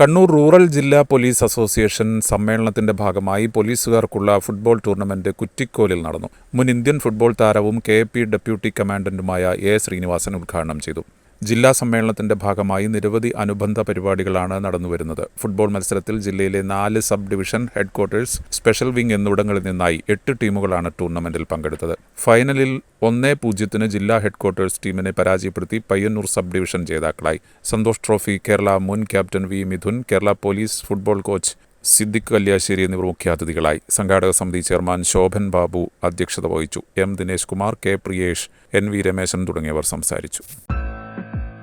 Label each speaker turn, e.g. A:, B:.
A: Kannur rural ജില്ലാ police association സമ്മേളനത്തിന്റെ ഭാഗമായി പോലീസുകാർക്കുള്ള ഫുട്ബോൾ ടൂർണമെന്റ് കുറ്റിക്കോലിൽ നടന്നു. മുൻ ഇന്ത്യൻ ഫുട്ബോൾ താരവും കെ പി ഡെപ്യൂട്ടി കമാൻഡന്റുമായ എ ശ്രീനിവാസൻ ഉദ്ഘാടനം ചെയ്തു. ജില്ലാ സമ്മേളനത്തിന്റെ ഭാഗമായി നിരവധി അനുബന്ധ പരിപാടികളാണ് നടന്നുവരുന്നത്. ഫുട്ബോൾ മത്സരത്തിൽ ജില്ലയിലെ നാല് sub division headquarters special wing എന്നിവിടങ്ങളിൽ നിന്നായി എട്ട് ടീമുകളാണ് ടൂർണമെന്റിൽ പങ്കെടുത്തത്. ഫൈനലിൽ ഒന്നേ പൂജ്യത്തിന് ജില്ലാ ഹെഡ്ക്വാർട്ടേഴ്സ് ടീമിനെ പരാജയപ്പെടുത്തി പയ്യന്നൂർ സബ് ഡിവിഷൻ ജേതാക്കളായി. സന്തോഷ് ട്രോഫി കേരള മുൻ captain V Mithun Kerala police football coach Siddique Kalliasseri എന്നിവർ മുഖ്യാതിഥികളായി. സംഘാടക സമിതി ചെയർമാൻ ശോഭൻ ബാബു അധ്യക്ഷത വഹിച്ചു. M. Dinesh Kumar K. Priyesh N. V. Rameshan തുടങ്ങിയവർ സംസാരിച്ചു.